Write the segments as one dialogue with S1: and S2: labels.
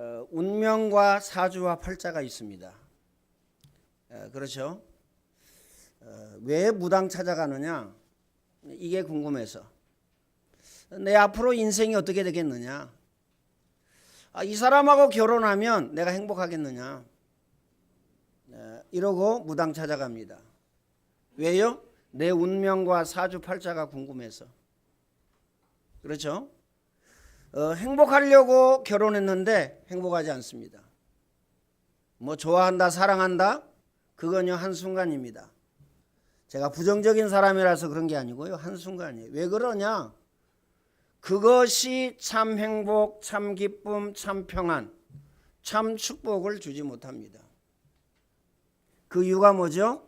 S1: 어, 운명과 사주와 팔자가 있습니다. 어, 그렇죠? 어, 왜 무당 찾아가느냐? 이게 궁금해서. 내 앞으로 인생이 어떻게 되겠느냐? 아, 이 사람하고 결혼하면 내가 행복하겠느냐? 어, 이러고 무당 찾아갑니다. 왜요? 내 운명과 사주 팔자가 궁금해서. 그렇죠? 어, 행복하려고 결혼했는데 행복하지 않습니다. 뭐 좋아한다, 사랑한다? 그건요 한 순간입니다. 제가 부정적인 사람이라서 그런 게 아니고요. 한 순간이에요. 왜 그러냐? 그것이 참 행복, 참 기쁨, 참 평안, 참 축복을 주지 못합니다. 그 이유가 뭐죠?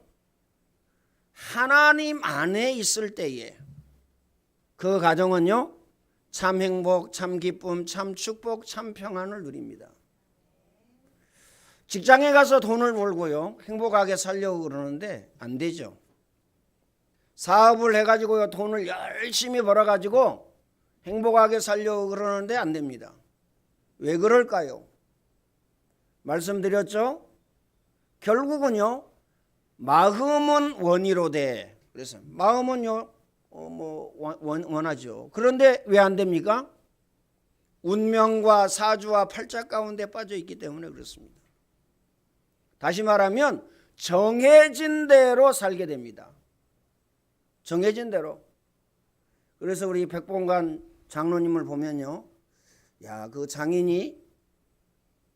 S1: 하나님 안에 있을 때에 그 가정은요 참 행복, 참 기쁨, 참 축복, 참 평안을 누립니다. 직장에 가서 돈을 벌고요 행복하게 살려고 그러는데 안 되죠. 사업을 해가지고요 돈을 열심히 벌어가지고 행복하게 살려고 그러는데 안 됩니다. 왜 그럴까요? 말씀드렸죠? 결국은요 마음은 원이로되 그래서 마음은요 어, 뭐 원, 원하죠. 그런데 왜 안 됩니까? 운명과 사주와 팔자 가운데 빠져 있기 때문에 그렇습니다. 다시 말하면 정해진 대로 살게 됩니다. 정해진 대로. 그래서 우리 백봉관 장로님을 보면요. 야, 그 장인이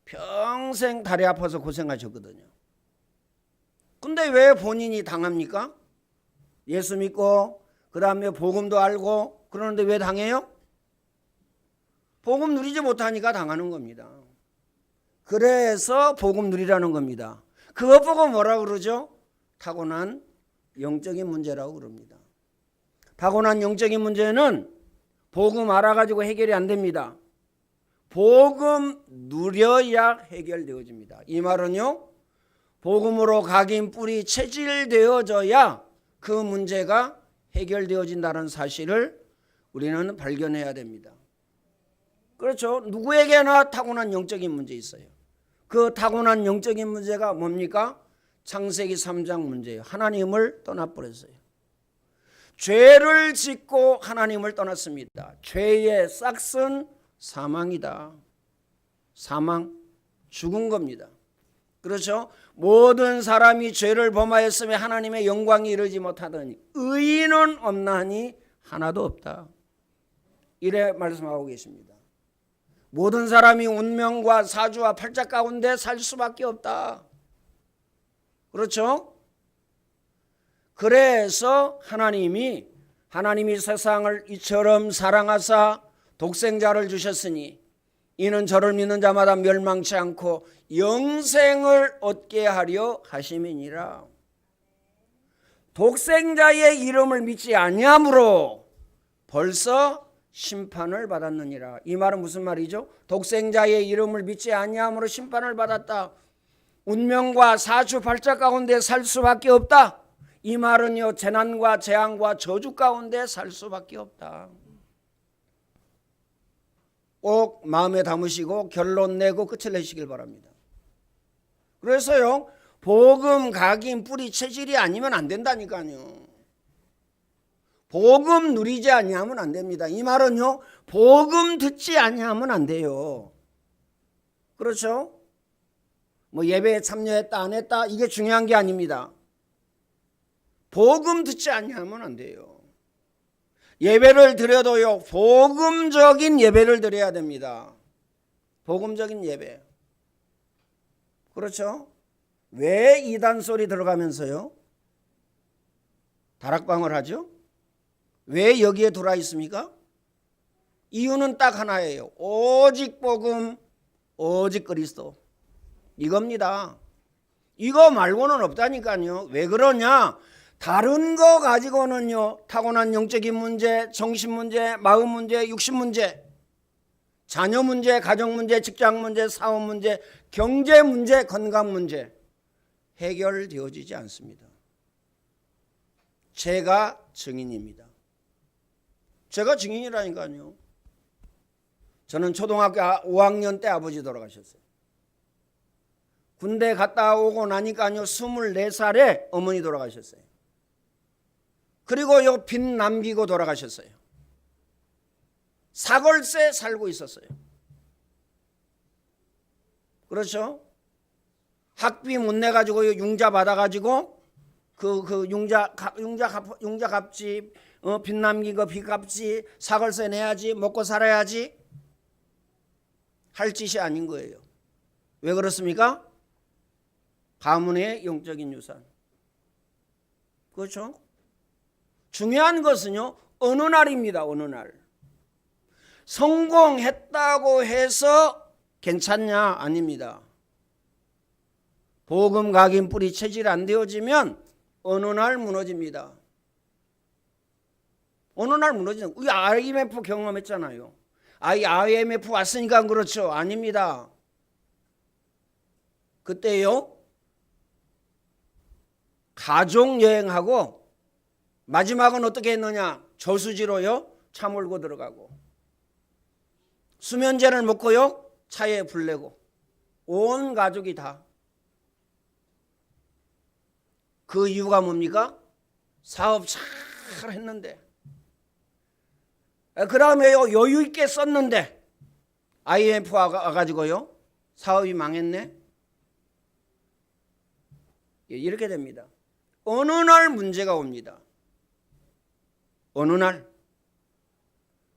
S1: 평생 다리 아파서 고생하셨거든요. 근데 왜 본인이 당합니까? 예수 믿고 그 다음에 복음도 알고 그러는데 왜 당해요? 복음 누리지 못하니까 당하는 겁니다. 그래서 복음 누리라는 겁니다. 그것 보고 뭐라 그러죠? 타고난 영적인 문제라고 그럽니다. 타고난 영적인 문제는 복음 알아가지고 해결이 안 됩니다. 복음 누려야 해결되어집니다. 이 말은요, 복음으로 각인 뿌리 체질되어져야 그 문제가 해결되어진다는 사실을 우리는 발견해야 됩니다. 그렇죠. 누구에게나 타고난 영적인 문제 있어요. 그 타고난 영적인 문제가 뭡니까? 창세기 3장 문제예요. 하나님을 떠나버렸어요. 죄를 짓고 하나님을 떠났습니다. 죄의 싹은 사망이다. 사망, 죽은 겁니다. 그렇죠? 모든 사람이 죄를 범하였으며 하나님의 영광이 이르지 못하더니 의인은 없나니 하나도 없다. 이래 말씀하고 계십니다. 모든 사람이 운명과 사주와 팔자 가운데 살 수밖에 없다. 그렇죠? 그래서 하나님이 하나님이 세상을 이처럼 사랑하사 독생자를 주셨으니 이는 저를 믿는 자마다 멸망치 않고 영생을 얻게 하려 하심이니라. 독생자의 이름을 믿지 아니함으로 벌써 심판을 받았느니라. 이 말은 무슨 말이죠? 독생자의 이름을 믿지 아니함으로 심판을 받았다. 운명과 사주 팔자 가운데 살 수밖에 없다. 이 말은요 재난과 재앙과 저주 가운데 살 수밖에 없다. 꼭 마음에 담으시고 결론 내고 끝을 내시길 바랍니다. 그래서요 복음 각인 뿌리 체질이 아니면 안 된다니까요. 복음 누리지 아니하면 안 됩니다. 이 말은요 복음 듣지 아니하면 안 돼요. 그렇죠? 뭐 예배에 참여했다 안 했다 이게 중요한 게 아닙니다. 복음 듣지 아니하면 안 돼요. 예배를 드려도요, 복음적인 예배를 드려야 됩니다. 복음적인 예배. 그렇죠? 왜 이단 소리 들어가면서요? 다락방을 하죠? 왜 여기에 들어와 있습니까? 이유는 딱 하나예요. 오직 복음, 오직 그리스도. 이겁니다. 이거 말고는 없다니까요. 왜 그러냐? 다른 거 가지고는요 타고난 영적인 문제, 정신 문제, 마음 문제, 육신 문제, 자녀 문제, 가정 문제, 직장 문제, 사업 문제, 경제 문제, 건강 문제 해결되어지지 않습니다. 제가 증인입니다. 제가 증인이라니까요. 저는 초등학교 5학년 때 아버지 돌아가셨어요. 군대 갔다 오고 나니까요 24살에 어머니 돌아가셨어요. 그리고 요빚 남기고 돌아가셨어요. 사골세 살고 있었어요. 그렇죠? 학비 못 내 가지고 융자 받아 가지고 그 그 융자 가- 융자 갚 융자 갚지 어, 빚 남긴 거 빚 갚지 사골세 내야지 먹고 살아야지 할 짓이 아닌 거예요. 왜 그렇습니까? 가문의 영적인 유산. 그렇죠? 중요한 것은요, 어느 날입니다, 어느 날. 성공했다고 해서 괜찮냐? 아닙니다. 보금 각인 뿌리 체질 안 되어지면 어느 날 무너집니다. 어느 날 무너지는, 우리 IMF 경험했잖아요. 아이 IMF 왔으니까 그렇죠. 아닙니다. 그때요. 가족 여행하고 마지막은 어떻게 했느냐? 저수지로요. 차 몰고 들어가고 수면제를 먹고요. 차에 불 내고 온 가족이 다. 그 이유가 뭡니까? 사업 잘 했는데 그 다음에요 여유 있게 썼는데 IMF 와가지고요 사업이 망했네. 예, 이렇게 됩니다. 어느 날 문제가 옵니다. 어느 날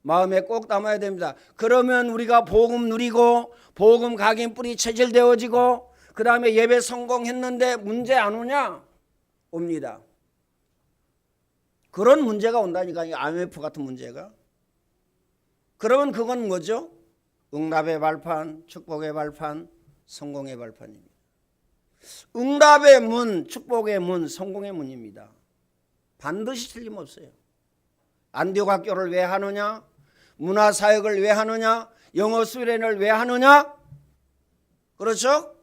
S1: 마음에 꼭 담아야 됩니다. 그러면 우리가 복음 누리고 복음 각인 뿌리 체질되어지고 그 다음에 예배 성공했는데 문제 안 오냐? 옵니다. 그런 문제가 온다니까요. IMF 같은 문제가. 그러면 그건 뭐죠? 응답의 발판, 축복의 발판, 성공의 발판입니다. 응답의 문, 축복의 문, 성공의 문입니다. 반드시 틀림없어요. 안디옥 학교를 왜 하느냐? 문화 사역을 왜 하느냐? 영어 수련을 왜 하느냐? 그렇죠?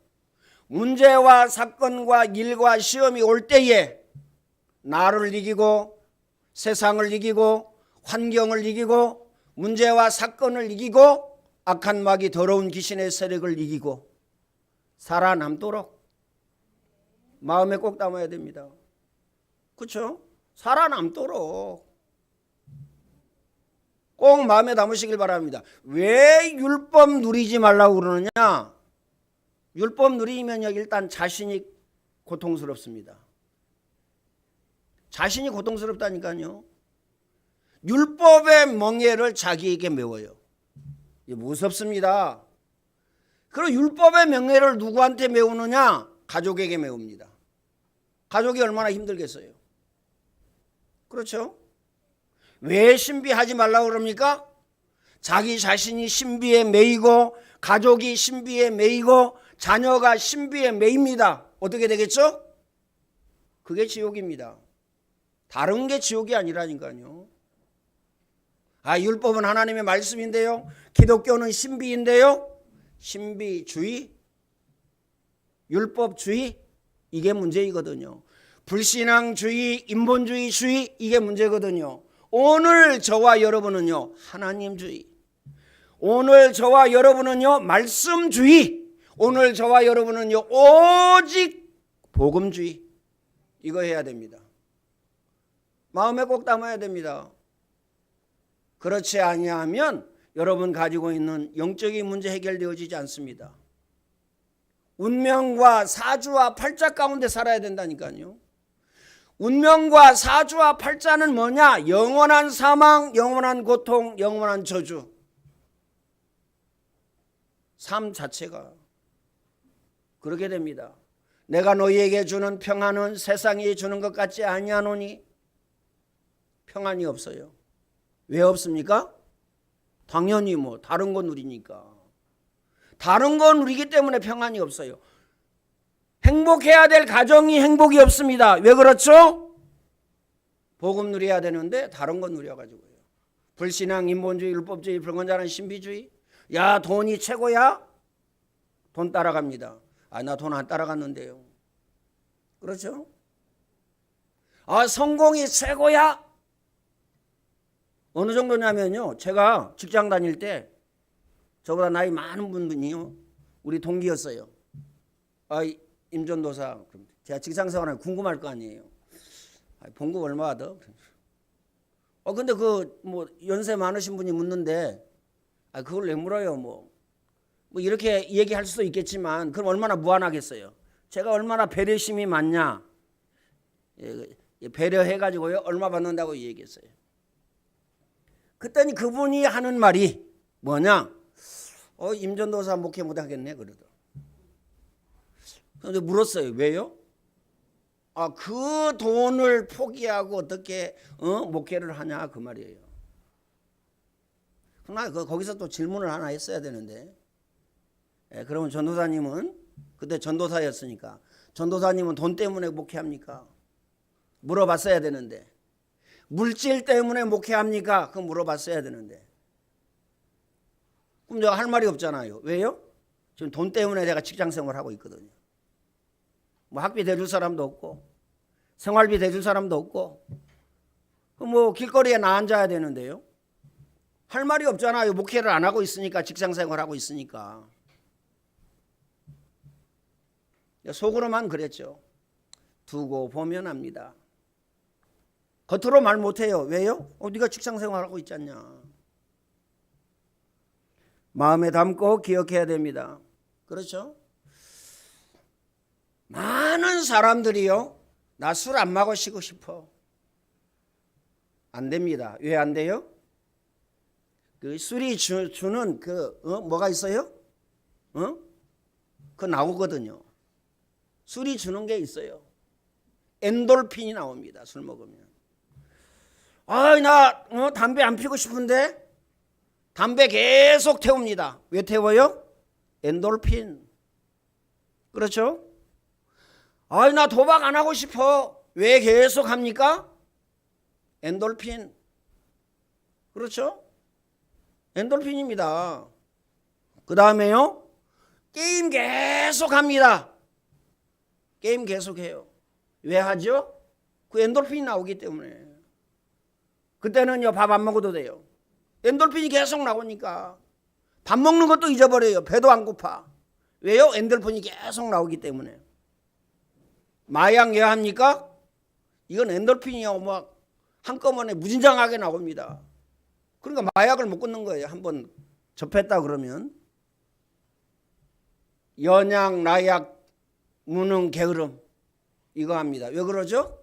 S1: 문제와 사건과 일과 시험이 올 때에 나를 이기고 세상을 이기고 환경을 이기고 문제와 사건을 이기고 악한 마귀 더러운 귀신의 세력을 이기고 살아남도록 마음에 꼭 담아야 됩니다. 그렇죠? 살아남도록 꼭 마음에 담으시길 바랍니다. 왜 율법 누리지 말라고 그러느냐? 율법 누리면요 일단 자신이 고통스럽습니다. 자신이 고통스럽다니까요. 율법의 멍에를 자기에게 메워요. 무섭습니다. 그리고 율법의 명예를 누구한테 메우느냐? 가족에게 메웁니다. 가족이 얼마나 힘들겠어요. 그렇죠? 왜 신비하지 말라고 그럽니까? 자기 자신이 신비에 매이고 가족이 신비에 매이고 자녀가 신비에 매입니다. 어떻게 되겠죠? 그게 지옥입니다. 다른 게 지옥이 아니라니까요. 아, 율법은 하나님의 말씀인데요. 기독교는 신비인데요. 신비주의, 율법주의 이게 문제이거든요. 불신앙주의, 인본주의주의 이게 문제거든요. 오늘 저와 여러분은요 하나님주의. 오늘 저와 여러분은요 말씀주의. 오늘 저와 여러분은요 오직 복음주의. 이거 해야 됩니다. 마음에 꼭 담아야 됩니다. 그렇지 아니하면 여러분 가지고 있는 영적인 문제 해결되어지지 않습니다. 운명과 사주와 팔자 가운데 살아야 된다니까요. 운명과 사주와 팔자는 뭐냐? 영원한 사망, 영원한 고통, 영원한 저주. 삶 자체가 그렇게 됩니다. 내가 너희에게 주는 평안은 세상이 주는 것 같지 아니하노니 평안이 없어요. 왜 없습니까? 당연히 뭐 다른 거 누리니까. 다른 거 누리기 때문에 평안이 없어요. 행복해야 될 가정이 행복이 없습니다. 왜 그렇죠? 복음 누려야 되는데 다른 거 누려가지고요. 불신앙, 인본주의, 율법주의, 불건자는 신비주의. 야 돈이 최고야? 돈 따라갑니다. 아 나 돈 안 따라갔는데요. 그렇죠? 아 성공이 최고야? 어느 정도냐면요. 제가 직장 다닐 때 저보다 나이 많은 분이요. 우리 동기였어요. 아, 임전도사. 제가 직장생활하면 궁금할 거 아니에요. 아, 봉급 얼마 하더? 어 근데 그 뭐 연세 많으신 분이 묻는데 아 그걸 왜 물어요 뭐. 뭐 이렇게 얘기할 수도 있겠지만 그럼 얼마나 무한하겠어요. 제가 얼마나 배려심이 많냐. 예, 예, 배려해 가지고요 얼마 받는다고 얘기했어요. 그랬더니 그분이 하는 말이 뭐냐? 어 임전도사 목회 못 하겠네 그러 더. 근데 물었어요. 왜요? 아, 그 돈을 포기하고 어떻게 어? 목회를 하냐 그 말이에요. 그러나 그 거기서 또 질문을 하나 했어야 되는데. 예, 그러면 전도사님은 그때 전도사였으니까 전도사님은 돈 때문에 목회합니까? 물어봤어야 되는데. 물질 때문에 목회합니까? 그 물어봤어야 되는데. 그럼 내가 할 말이 없잖아요. 왜요? 지금 돈 때문에 내가 직장 생활을 하고 있거든요. 뭐 학비 대줄 사람도 없고 생활비 대줄 사람도 없고 그뭐 길거리에 나 앉아야 되는데요. 할 말이 없잖아요. 목회를 안 하고 있으니까 직장 생활하고 있으니까 속으로만 그랬죠. 두고 보면 합니다. 겉으로 말 못해요. 왜요? 어, 네가 직장 생활하고 있잖냐. 마음에 담고 기억해야 됩니다. 그렇죠? 많은 사람들이요. 나 술 안 마시고 싶어. 안 됩니다. 왜 안 돼요? 그 술이 주, 주는 그 어? 뭐가 있어요? 어? 그 나오거든요. 술이 주는 게 있어요. 엔돌핀이 나옵니다. 술 먹으면. 아, 나 어? 담배 안 피고 싶은데 담배 계속 태웁니다. 왜 태워요? 엔돌핀. 그렇죠? 아이 나 도박 안 하고 싶어. 왜 계속 합니까? 엔돌핀. 그렇죠? 엔돌핀입니다. 그 다음에요. 게임 계속 합니다. 게임 계속 해요. 왜 하죠? 그 엔돌핀이 나오기 때문에. 그때는요, 밥 안 먹어도 돼요. 엔돌핀이 계속 나오니까. 밥 먹는 것도 잊어버려요. 배도 안 고파. 왜요? 엔돌핀이 계속 나오기 때문에. 마약 왜 합니까? 이건 엔돌핀이요. 막 한꺼번에 무진장하게 나옵니다. 그러니까 마약을 못 끊는 거예요. 한번 접했다 그러면 연약, 나약, 무능, 게으름 이거 합니다. 왜 그러죠?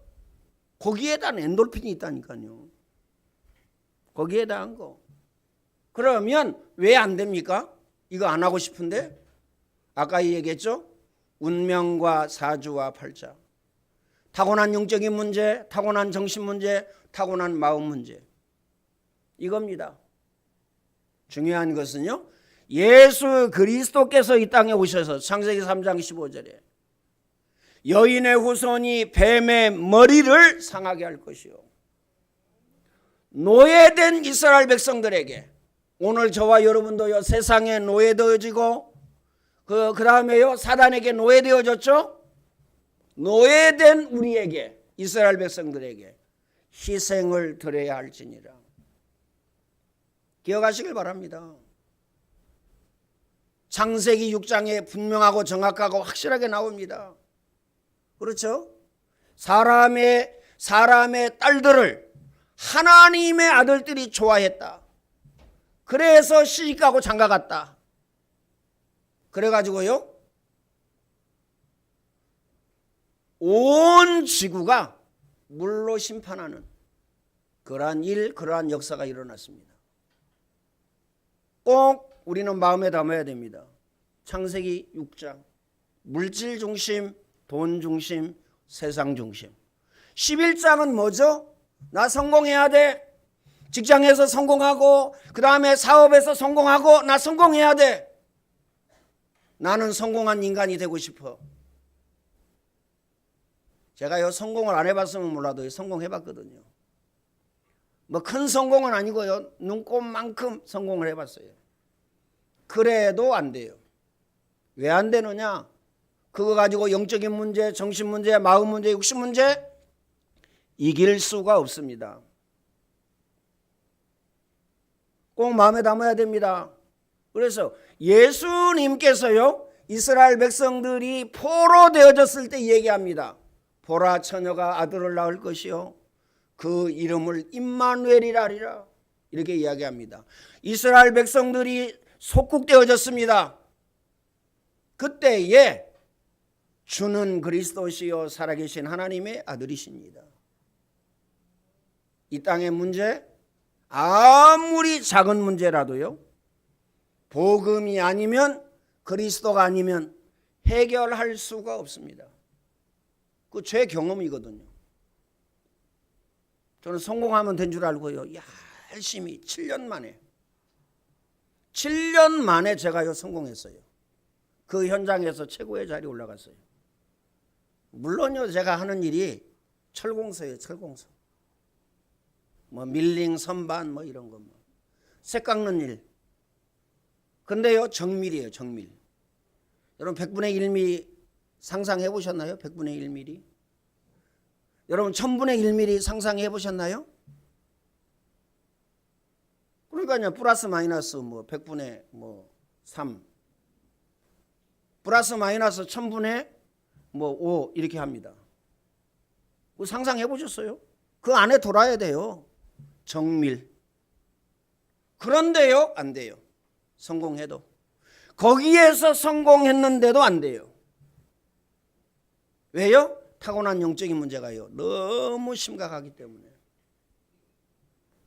S1: 거기에다 엔돌핀이 있다니까요. 거기에다 한 거. 그러면 왜 안 됩니까? 이거 안 하고 싶은데 아까 얘기했죠? 운명과 사주와 팔자. 타고난 영적인 문제, 타고난 정신 문제, 타고난 마음 문제. 이겁니다. 중요한 것은요. 예수 그리스도께서 이 땅에 오셔서 창세기 3장 15절에 여인의 후손이 뱀의 머리를 상하게 할 것이요. 노예된 이스라엘 백성들에게 오늘 저와 여러분도요 세상에 노예되어지고 그 그 다음에요 사단에게 노예되어졌죠. 노예된 우리에게 이스라엘 백성들에게 희생을 드려야 할지니라. 기억하시길 바랍니다. 창세기 6장에 분명하고 정확하고 확실하게 나옵니다. 그렇죠? 사람의 사람의 딸들을 하나님의 아들들이 좋아했다. 그래서 시집가고 장가갔다. 그래가지고요. 온 지구가 물로 심판하는 그러한 일, 그러한 역사가 일어났습니다. 꼭 우리는 마음에 담아야 됩니다. 창세기 6장. 물질 중심, 돈 중심, 세상 중심. 11장은 뭐죠? 나 성공해야 돼. 직장에서 성공하고, 그 다음에 사업에서 성공하고, 나 성공해야 돼. 나는 성공한 인간이 되고 싶어. 제가요, 성공을 안 해봤으면 몰라도 성공해봤거든요. 뭐 큰 성공은 아니고요. 눈꼽만큼 성공을 해봤어요. 그래도 안 돼요. 왜 안 되느냐? 그거 가지고 영적인 문제, 정신 문제, 마음 문제, 육신 문제 이길 수가 없습니다. 꼭 마음에 담아야 됩니다. 그래서 예수님께서요 이스라엘 백성들이 포로 되어졌을 때 얘기합니다. 보라 처녀가 아들을 낳을 것이요 그 이름을 임마누엘이라 하리라 이렇게 이야기합니다. 이스라엘 백성들이 속국되어졌습니다. 그때에 주는 그리스도시요 살아계신 하나님의 아들이십니다. 이 땅의 문제 아무리 작은 문제라도요. 복음이 아니면 그리스도가 아니면 해결할 수가 없습니다. 그 제 경험이거든요. 저는 성공하면 된 줄 알고요. 열심히 7년 만에 7년 만에 제가요 성공했어요. 그 현장에서 최고의 자리에 올라갔어요. 물론요 제가 하는 일이 철공소예요, 철공소. 뭐 밀링, 선반 뭐 이런 거 뭐. 색 깎는 일. 근데요 정밀이에요, 정밀. 여러분 100분의 1mm 상상해 보셨나요? 100분의 1mm. 여러분 1000분의 1mm 상상해 보셨나요? 그러니까요 플러스 마이너스 뭐 100분의 뭐 3 플러스 마이너스 1000분의 뭐 5 이렇게 합니다. 그 상상해 보셨어요? 그 안에 돌아야 돼요. 정밀. 그런데요, 안 돼요. 성공해도. 거기에서 성공했는데도 안 돼요. 왜요? 타고난 영적인 문제가요. 너무 심각하기 때문에.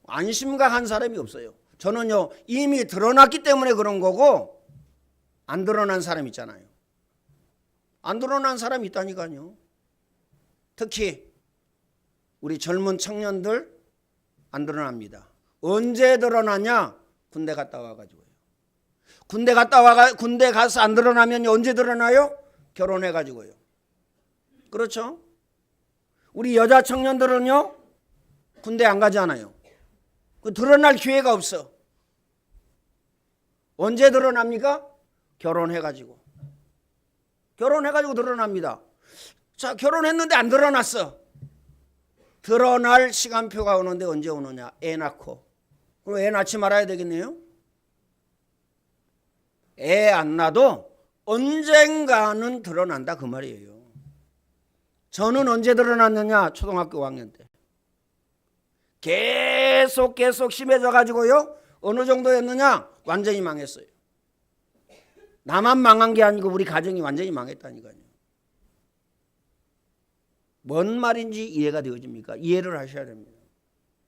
S1: 안 심각한 사람이 없어요. 저는요, 이미 드러났기 때문에 그런 거고, 안 드러난 사람 있잖아요. 안 드러난 사람이 있다니까요. 특히, 우리 젊은 청년들 안 드러납니다. 언제 드러나냐? 군대 갔다 와가지고요. 군대 갔다 와가 군대 가서 안 드러나면 언제 드러나요? 결혼해 가지고요. 그렇죠? 우리 여자 청년들은요 군대 안 가잖아요. 그 드러날 기회가 없어. 언제 드러납니까? 결혼해 가지고. 결혼해 가지고 드러납니다. 자 결혼했는데 안 드러났어. 드러날 시간표가 오는데 언제 오느냐? 애 낳고. 그럼 애 낳지 말아야 되겠네요. 애안 낳아도 언젠가는 드러난다 그 말이에요. 저는 언제 드러났느냐? 초등학교 5학년 때. 계속 계속 심해져 가지고요. 어느 정도였느냐? 완전히 망했어요. 나만 망한 게 아니고 우리 가정이 완전히 망했다니까요. 뭔 말인지 이해가 되어집니까? 이해를 하셔야 됩니다.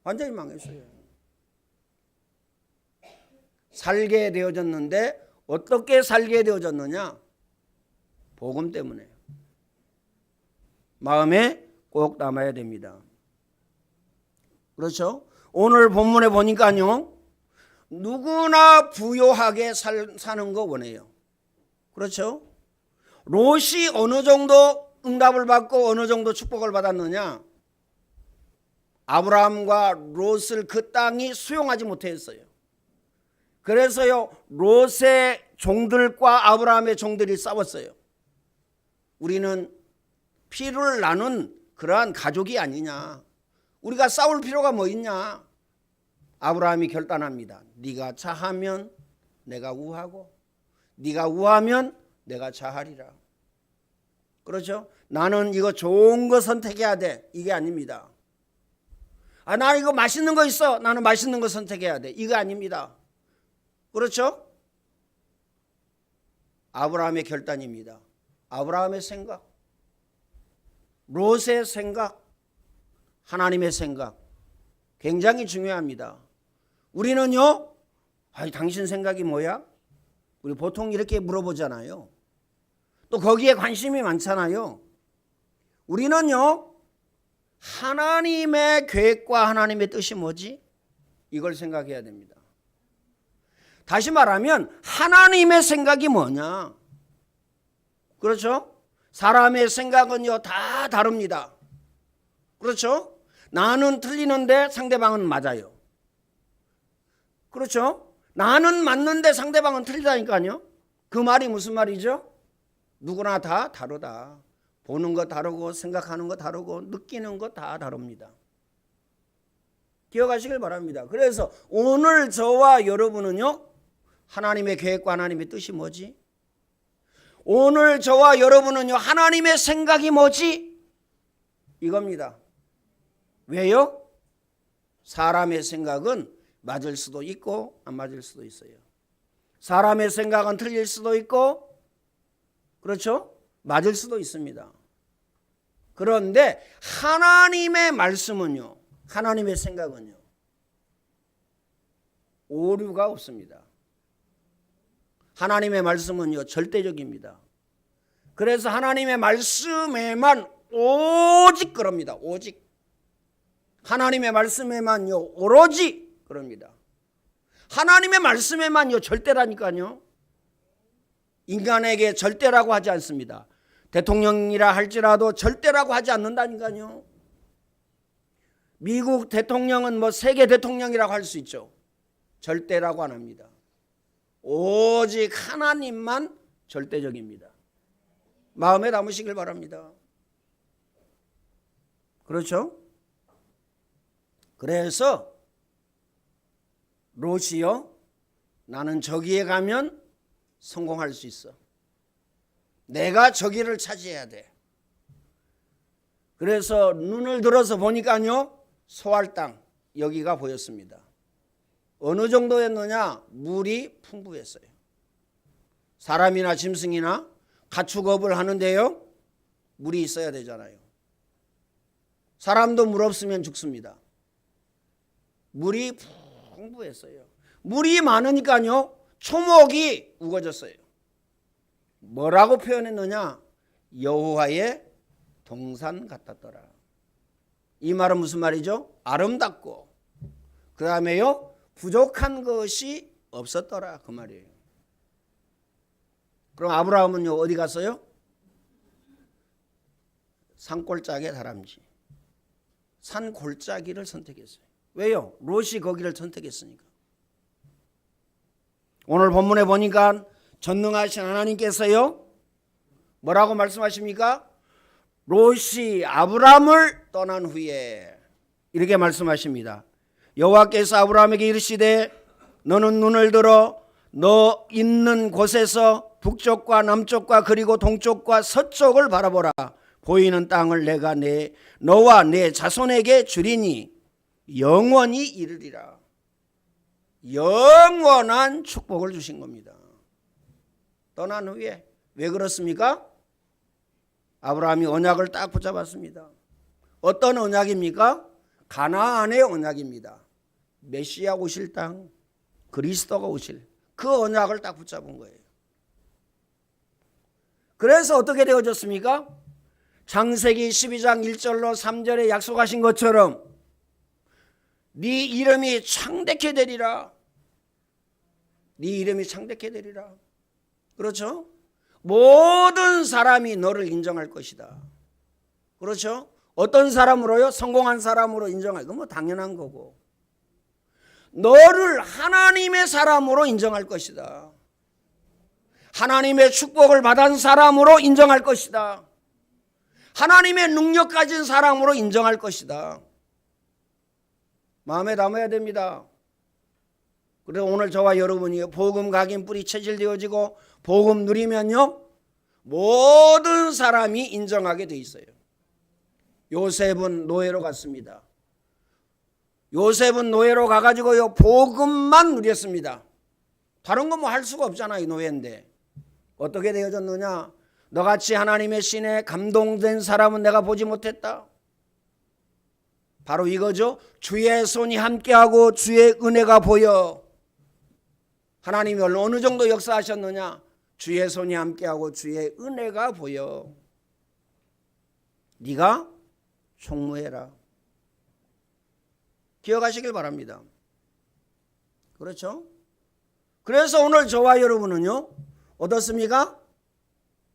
S1: 완전히 망했어요. 살게 되어졌는데 어떻게 살게 되어졌느냐? 복음 때문에. 마음에 꼭 담아야 됩니다. 그렇죠? 오늘 본문에 보니까요. 누구나 부요하게 살, 사는 거 원해요. 그렇죠? 롯이 어느 정도 응답을 받고 어느 정도 축복을 받았느냐? 아브라함과 롯을 그 땅이 수용하지 못했어요. 그래서요, 롯의 종들과 아브라함의 종들이 싸웠어요. 우리는 피를 나눈 그러한 가족이 아니냐. 우리가 싸울 필요가 뭐 있냐? 아브라함이 결단합니다. 네가 차하면 내가 우하고 네가 우하면 내가 차하리라. 그렇죠? 나는 이거 좋은 거 선택해야 돼. 이게 아닙니다. 아, 나 이거 맛있는 거 있어. 나는 맛있는 거 선택해야 돼. 이거 아닙니다. 그렇죠? 아브라함의 결단입니다. 아브라함의 생각, 롯의 생각, 하나님의 생각 굉장히 중요합니다. 우리는요, 아니 당신 생각이 뭐야? 우리 보통 이렇게 물어보잖아요. 또 거기에 관심이 많잖아요. 우리는요, 하나님의 계획과 하나님의 뜻이 뭐지? 이걸 생각해야 됩니다. 다시 말하면 하나님의 생각이 뭐냐? 그렇죠? 사람의 생각은요 다 다릅니다. 그렇죠? 나는 틀리는데 상대방은 맞아요. 그렇죠? 나는 맞는데 상대방은 틀리다니까요. 그 말이 무슨 말이죠? 누구나 다 다르다. 보는 거 다르고 생각하는 거 다르고 느끼는 거 다 다릅니다. 기억하시길 바랍니다. 그래서 오늘 저와 여러분은요 하나님의 계획과 하나님의 뜻이 뭐지? 오늘 저와 여러분은요, 하나님의 생각이 뭐지? 이겁니다. 왜요? 사람의 생각은 맞을 수도 있고 안 맞을 수도 있어요. 사람의 생각은 틀릴 수도 있고 그렇죠? 맞을 수도 있습니다. 그런데 하나님의 말씀은요. 하나님의 생각은요. 오류가 없습니다. 하나님의 말씀은요. 절대적입니다. 그래서 하나님의 말씀에만 오직 그럽니다. 오직 하나님의 말씀에만요. 오로지 그럽니다. 하나님의 말씀에만요. 절대라니까요. 인간에게 절대라고 하지 않습니다. 대통령이라 할지라도 절대라고 하지 않는다니까요. 미국 대통령은 뭐 세계 대통령이라고 할 수 있죠. 절대라고 안 합니다. 오직 하나님만 절대적입니다. 마음에 담으시길 바랍니다. 그렇죠? 그래서 롯이요 나는 저기에 가면 성공할 수 있어. 내가 저기를 차지해야 돼. 그래서 눈을 들어서 보니까요 소할 땅 여기가 보였습니다. 어느 정도였느냐? 물이 풍부했어요. 사람이나 짐승이나 가축업을 하는데요 물이 있어야 되잖아요. 사람도 물 없으면 죽습니다. 물이 풍부했어요. 물이 많으니까요 초목이 우거졌어요. 뭐라고 표현했느냐? 여호와의 동산 같았더라. 이 말은 무슨 말이죠? 아름답고 그 다음에요 부족한 것이 없었더라 그 말이에요. 그럼 아브라함은요 어디 갔어요? 산골짜기 다람쥐 산 골짜기를 선택했어요. 왜요? 롯이 거기를 선택했으니까. 오늘 본문에 보니까 전능하신 하나님께서요 뭐라고 말씀하십니까? 롯이 아브라함을 떠난 후에 이렇게 말씀하십니다. 여호와께서 아브라함에게 이르시되 너는 눈을 들어 너 있는 곳에서 북쪽과 남쪽과 그리고 동쪽과 서쪽을 바라보라. 보이는 땅을 내가 내 너와 내 자손에게 주리니 영원히 이르리라. 영원한 축복을 주신 겁니다. 떠난 후에 왜 그렇습니까? 아브라함이 언약을 딱 붙잡았습니다. 어떤 언약입니까? 가나안의 언약입니다. 메시아 오실 땅, 그리스도가 오실 그 언약을 딱 붙잡은 거예요. 그래서 어떻게 되어졌습니까? 창세기 12장 1절로 3절에 약속하신 것처럼 네 이름이 창대케 되리라. 네 이름이 창대케 되리라. 그렇죠? 모든 사람이 너를 인정할 것이다. 그렇죠? 어떤 사람으로요? 성공한 사람으로 인정할. 그건 뭐 당연한 거고. 너를 하나님의 사람으로 인정할 것이다. 하나님의 축복을 받은 사람으로 인정할 것이다. 하나님의 능력 가진 사람으로 인정할 것이다. 마음에 담아야 됩니다. 그래서 오늘 저와 여러분이 복음 각인 뿌리 체질되어지고 복음 누리면요 모든 사람이 인정하게 돼 있어요. 요셉은 노예로 갔습니다. 요셉은 노예로 가가지고요 복음만 누렸습니다. 다른 건뭐할 수가 없잖아요 노예인데 어떻게 되어졌느냐? 너같이 하나님의 신에 감동된 사람은 내가 보지 못했다. 바로 이거죠. 주의 손이 함께하고 주의 은혜가 보여. 하나님이 어느 정도 역사하셨느냐? 주의 손이 함께하고 주의 은혜가 보여. 네가 총무해라. 기억하시길 바랍니다. 그렇죠? 그래서 오늘 저와 여러분은요 어떻습니까?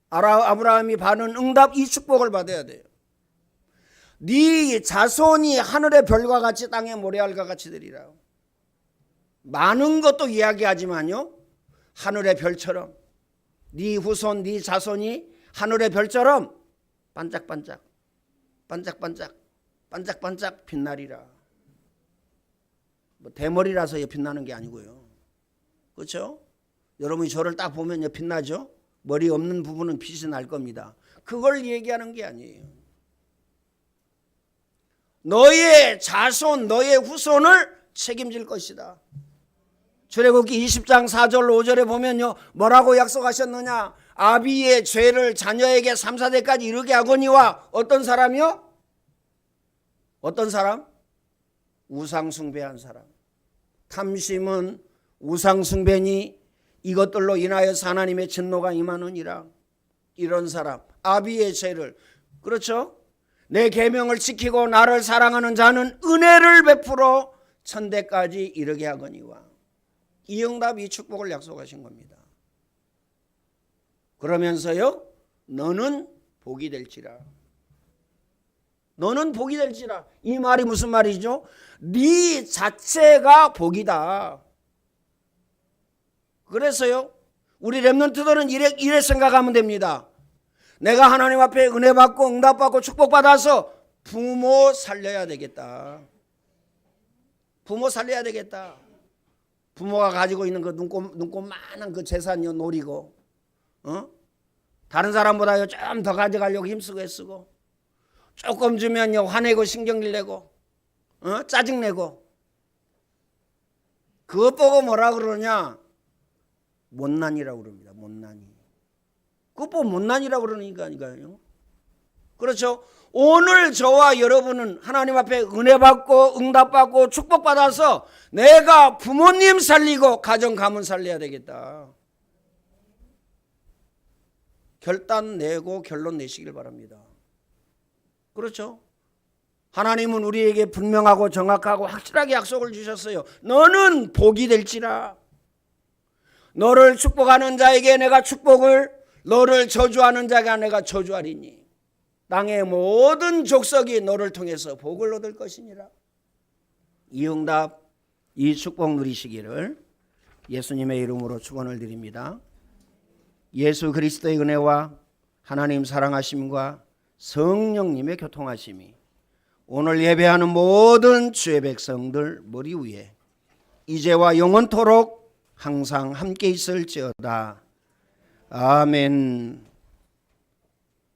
S1: 아브라함이 받은 응답 이 축복을 받아야 돼요. 네 자손이 하늘의 별과 같이 땅의 모래알과 같이 되리라. 많은 것도 이야기하지만요. 하늘의 별처럼 네 후손 네 자손이 하늘의 별처럼 반짝반짝 반짝반짝 반짝반짝 빛나리라. 뭐 대머리라서 빛나는 게 아니고요. 그렇죠? 여러분이 저를 딱 보면요 빛나죠? 머리 없는 부분은 빛이 날 겁니다. 그걸 얘기하는 게 아니에요. 너의 자손, 너의 후손을 책임질 것이다. 출애굽기 20장 4절 5절에 보면요. 뭐라고 약속하셨느냐? 아비의 죄를 자녀에게 3, 4대까지 이르게 하거니와 어떤 사람이요? 어떤 사람? 우상 숭배한 사람. 탐심은 우상 숭배니 이것들로 인하여 하나님의 진노가 임하느니라. 이런 사람 아비의 죄를 그렇죠? 내 계명을 지키고 나를 사랑하는 자는 은혜를 베풀어 천대까지 이르게 하거니와 이 응답 이 축복을 약속하신 겁니다. 그러면서요 너는 복이 될지라 너는 복이 될지라 이 말이 무슨 말이죠? 네 자체가 복이다. 그래서요 우리 렘넌트들은 이래, 이래 생각하면 됩니다. 내가 하나님 앞에 은혜 받고 응답 받고 축복 받아서 부모 살려야 되겠다. 부모 살려야 되겠다. 부모가 가지고 있는 그 눈곱 눈곱만한 그 재산요 노리고, 어? 다른 사람보다 좀 더 가져가려고 힘쓰고 애쓰고, 조금 주면요 화내고 신경질 내고, 어? 짜증 내고. 그것 보고 뭐라 그러냐? 못난이라고 그럽니다. 못난이. 그것 보고 못난이라고 그러니까요. 그렇죠? 오늘 저와 여러분은 하나님 앞에 은혜 받고 응답 받고 축복 받아서 내가 부모님 살리고 가정 가문 살려야 되겠다. 결단 내고 결론 내시길 바랍니다. 그렇죠? 하나님은 우리에게 분명하고 정확하고 확실하게 약속을 주셨어요. 너는 복이 될지라. 너를 축복하는 자에게 내가 축복을 너를 저주하는 자가 내가 저주하리니 땅의 모든 족속이 너를 통해서 복을 얻을 것이니라. 이 응답 이 축복 누리시기를 예수님의 이름으로 축원을 드립니다. 예수 그리스도의 은혜와 하나님 사랑하심과 성령님의 교통하심이 오늘 예배하는 모든 주의 백성들 머리 위에 이제와 영원토록 항상 함께 있을지어다. 아멘.